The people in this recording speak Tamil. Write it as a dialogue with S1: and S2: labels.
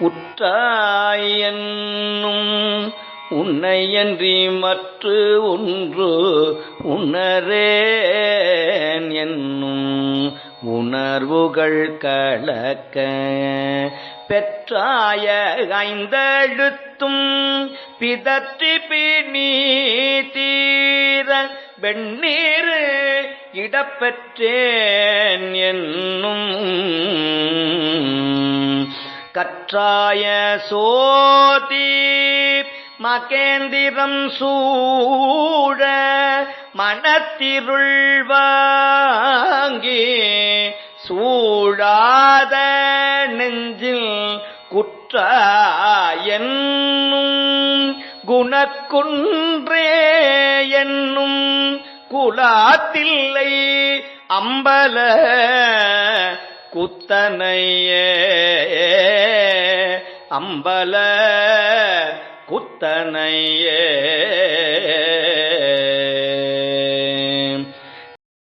S1: உற்றாய் என்னும் உன்னையன்றி மற்று ஒன்று உணரேன் என்னும் உணர்வுகள் கலக்க பெற்றாய ஐந்தெழுத்தும் பிதற்றி பிணி தீர வெண்ணீர் இடப்பெற்றேன் என்னும் கற்றாய சோதி மகேந்திரம் சூழ மனத்திருள் வாங்கி சூழாத நெஞ்சில் குற்ற குணக்குன்றே என்னும் குலாத்தில்லை அம்பல குத்தனையே. அம்பல குத்தனையே.